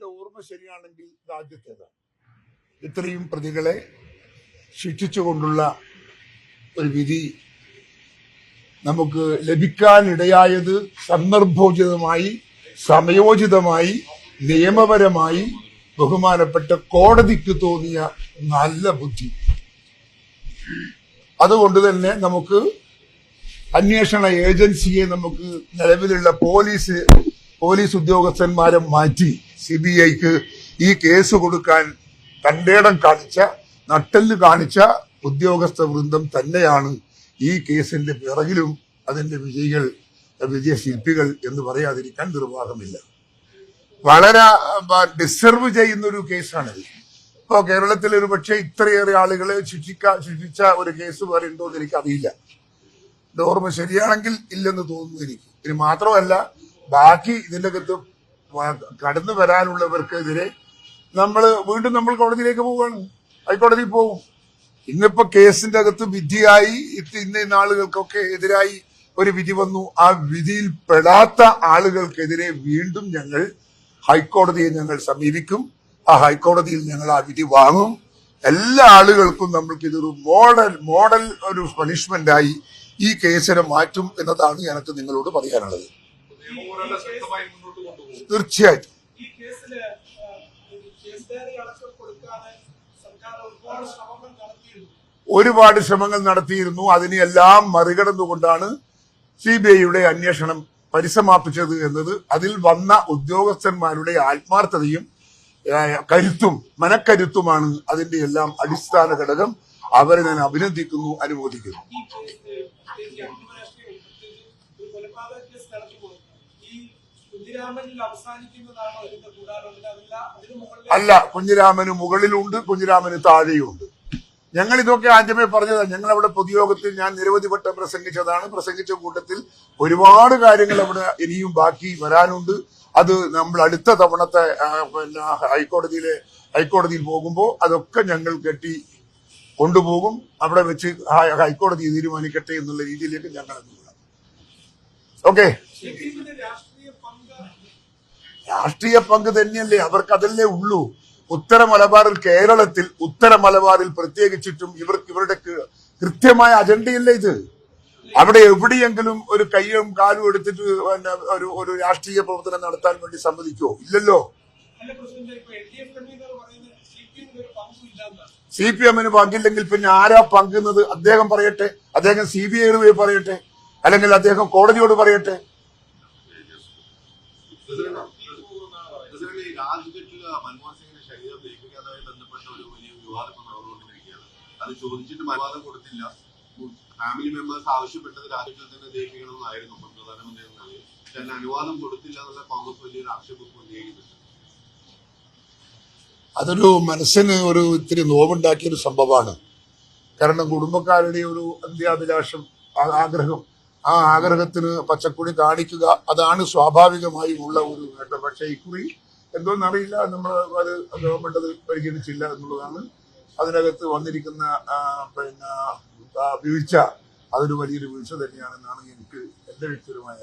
എന്റെ ഓർമ്മ ശരിയാണെങ്കിൽ ഇത് ഇത്രയും പ്രതികളെ ശിക്ഷിച്ചുകൊണ്ടുള്ള ഒരു വിധി നമുക്ക് ലഭിക്കാനിടയായത് സന്ദർഭോചിതമായി സമയോചിതമായി നിയമപരമായി ബഹുമാനപ്പെട്ട കോടതിക്ക് തോന്നിയ നല്ല ബുദ്ധി. അതുകൊണ്ട് തന്നെ നമുക്ക് അന്വേഷണ ഏജൻസിയെ നമുക്ക് നിലവിലുള്ള പോലീസ് പോലീസ് ഉദ്യോഗസ്ഥന്മാരെ മാറ്റി സി ബി ഐക്ക് ഈ കേസ് കൊടുക്കാൻ തന്റേടം കാണിച്ച നട്ടെല്ല് കാണിച്ച ഉദ്യോഗസ്ഥ വൃന്ദം തന്നെയാണ് ഈ കേസിന്റെ പിറകിലും അതിന്റെ വിജയികൾ വിജയശില്പികൾ എന്ന് പറയാതിരിക്കാൻ നിർവാഹമില്ല. വളരെ ഡിസർവ് ചെയ്യുന്ന ഒരു കേസാണിത് ഇപ്പോ കേരളത്തിൽ ഒരു പക്ഷേ ഇത്രയേറെ ആളുകളെ ശിക്ഷിക്ക ശിക്ഷിച്ച ഒരു കേസ് വേറെ ഉണ്ടോ എന്ന് എനിക്കറിയില്ല അറിയില്ല. ഓർമ്മ ശരിയാണെങ്കിൽ ഇല്ലെന്ന് തോന്നുന്നു എനിക്ക്. ഇനി മാത്രമല്ല ബാക്കി ഇതിന്റെ അകത്ത് കടന്നു വരാനുള്ളവർക്കെതിരെ നമ്മൾ വീണ്ടും നമ്മൾ കോടതിയിലേക്ക് പോവുകയാണ്. ഹൈക്കോടതി പോകും ഇന്നിപ്പോ കേസിന്റെ അകത്ത് വിധിയായി ഇന്ന ആളുകൾക്കൊക്കെ എതിരായി ഒരു വിധി വന്നു. ആ വിധിയിൽ പെടാത്ത ആളുകൾക്കെതിരെ വീണ്ടും ഞങ്ങൾ ഹൈക്കോടതിയെ ഞങ്ങൾ സമീപിക്കും. ആ ഹൈക്കോടതിയിൽ ഞങ്ങൾ ആ വിധി വാങ്ങും. എല്ലാ ആളുകൾക്കും നമ്മൾക്ക് ഇതൊരു മോഡൽ മോഡൽ ഒരു പണിഷ്മെന്റ് ആയി ഈ കേസിനെ മാറ്റും എന്നതാണ് എനിക്ക് നിങ്ങളോട് പറയാനുള്ളത്. തീർച്ചയായിട്ടും. ഒരുപാട് ശ്രമങ്ങൾ നടത്തിയിരുന്നു. അതിനെയെല്ലാം അതിനെല്ലാം മറികടന്നുകൊണ്ടാണ് സി ബി ഐയുടെ അന്വേഷണം പരിസമാപിച്ചത് എന്നത്. അതിൽ വന്ന ഉദ്യോഗസ്ഥന്മാരുടെ ആത്മാർത്ഥതയും കരുത്തും മനക്കരുത്തുമാണ് അതിന്റെ എല്ലാം അടിസ്ഥാന ഘടകം. അവരെ ഞാൻ അഭിനന്ദിക്കുന്നു അനുമോദിക്കുന്നു. അല്ല കുഞ്ഞിരാമന് മുകളിലുണ്ട് കുഞ്ഞിരാമന് താഴെയുണ്ട്. ഞങ്ങൾ ഇതൊക്കെ ആദ്യമേ പറഞ്ഞതാണ് ഞങ്ങൾ അവിടെ പൊതുയോഗത്തിൽ ഞാൻ നിരവധി വട്ടം പ്രസംഗിച്ചതാണ്. പ്രസംഗിച്ച കൂട്ടത്തിൽ ഒരുപാട് കാര്യങ്ങൾ അവിടെ ഇനിയും ബാക്കി വരാനുണ്ട്. അത് നമ്മൾ അടുത്ത തവണത്തെ പിന്നെ ഹൈക്കോടതിയിലെ ഹൈക്കോടതിയിൽ പോകുമ്പോൾ അതൊക്കെ ഞങ്ങൾ കെട്ടി കൊണ്ടുപോകും. അവിടെ വെച്ച് ഹൈക്കോടതി തീരുമാനിക്കട്ടെ എന്നുള്ള രീതിയിലേക്ക് ഞങ്ങൾ ഓക്കെ? രാഷ്ട്രീയ പങ്ക് തന്നെയല്ലേ അവർക്ക് അതല്ലേ ഉള്ളൂ. ഉത്തര മലബാറിൽ കേരളത്തിൽ ഉത്തര മലബാറിൽ പ്രത്യേകിച്ചിട്ടും ഇവർക്ക് ഇവരുടെ കൃത്യമായ അജണ്ടയല്ലേ ഇത്? അവിടെ എവിടെയെങ്കിലും ഒരു കയ്യും കാലും എടുത്തിട്ട് പിന്നെ ഒരു ഒരു രാഷ്ട്രീയ പ്രവർത്തനം നടത്താൻ വേണ്ടി സമ്മതിക്കോ? ഇല്ലല്ലോ. സി പി എമ്മിന് പങ്കില്ലെങ്കിൽ പിന്നെ ആരാ പങ്കുന്നത്? അദ്ദേഹം പറയട്ടെ. അദ്ദേഹം സി ബി പോയി പറയട്ടെ. അല്ലെങ്കിൽ അദ്ദേഹം കോടതിയോട് പറയട്ടെ. അത് ചോദിച്ചിട്ട് അനുവാദം കൊടുത്തില്ല. ഫാമിലി മെമ്പേഴ്സ് ആവശ്യപ്പെട്ടത് രാജ്യത്തിൽ തന്നെ ദഹിപ്പിക്കണമെന്നായിരുന്നു മുൻ പ്രധാനമന്ത്രി നിലയിൽ പക്ഷെ അനുവാദം കൊടുത്തില്ല എന്നുള്ള കോൺഗ്രസ് വലിയൊരു ആക്ഷേപം ഉന്നയിക്കുന്നുണ്ട്. അതൊരു മനസ്സിന് ഒരു ഇത്തിരി നോവുണ്ടാക്കിയ ഒരു സംഭവമാണ്. കാരണം കുടുംബക്കാരുടെ ഒരു അന്ത്യാഭിലാഷം ആഗ്രഹം ആ ആഗ്രഹത്തിന് പച്ചക്കുടി കാണിക്കുക അതാണ് സ്വാഭാവികമായി ഉള്ള ഒരു നേട്ടം. പക്ഷേ ഇക്കുറി എന്തോന്നറിയില്ല നമ്മൾ അത് ഗവൺമെന്റ് അത് പരിഗണിച്ചില്ല എന്നുള്ളതാണ്. അതിനകത്ത് വന്നിരിക്കുന്ന പിന്നെ വീഴ്ച അതൊരു വലിയൊരു വീഴ്ച തന്നെയാണെന്നാണ് എനിക്ക് എന്റെ വ്യക്തിപരമായ